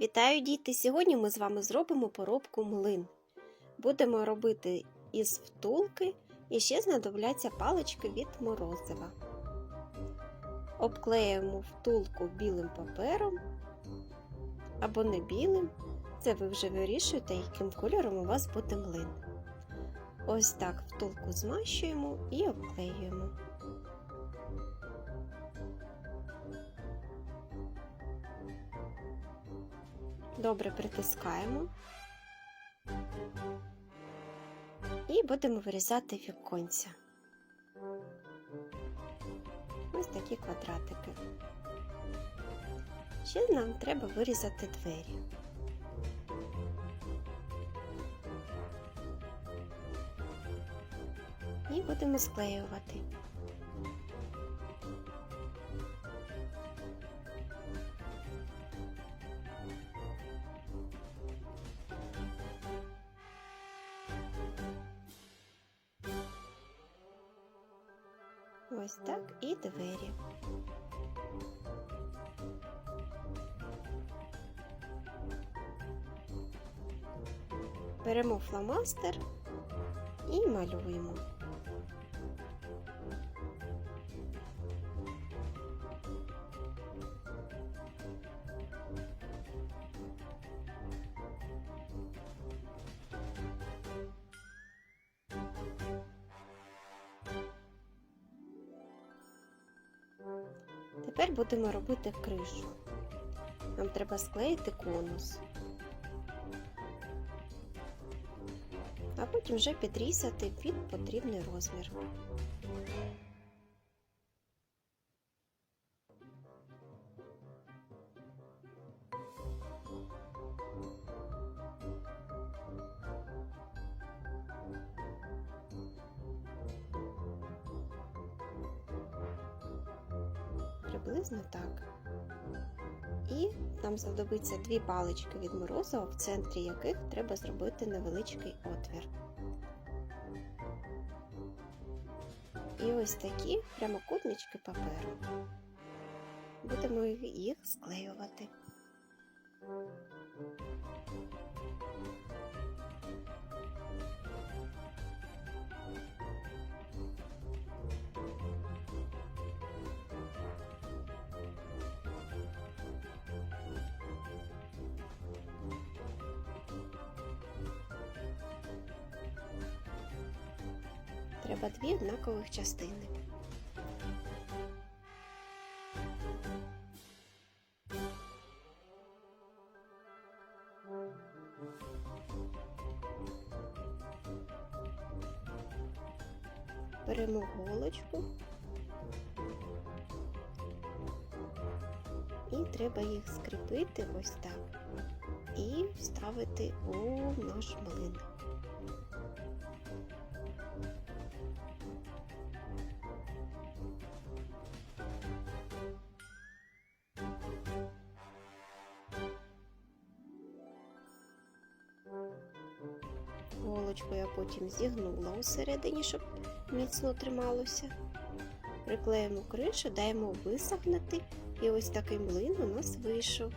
Вітаю діти! Сьогодні ми з вами зробимо поробку млин. Будемо робити із втулки і ще знадобляться палички від морозива. Обклеюємо втулку білим папером або не білим. Це ви вже вирішуєте, яким кольором у вас буде млин. Ось так втулку змащуємо і обклеюємо. Добре притискаємо і будемо вирізати віконця. Ось такі квадратики. Ще нам треба вирізати двері. І будемо склеювати. Ось так і двері. Беремо фломастер і малюємо. Тепер будемо робити кришу. Нам треба склеїти конус, а потім вже підрізати під потрібний розмір. Приблизно так. І нам знадобиться дві палички від морозива, в центрі яких треба зробити невеличкий отвір. І ось такі прямокутнички паперу. Будемо їх склеювати. Треба дві однакових частини. Беремо голочку і треба їх скріпити ось так і вставити у наш млин. Голочку я потім зігнула усередині, щоб міцно трималося. Приклеїмо кришу, даємо висохнути, і ось такий млин у нас вийшов.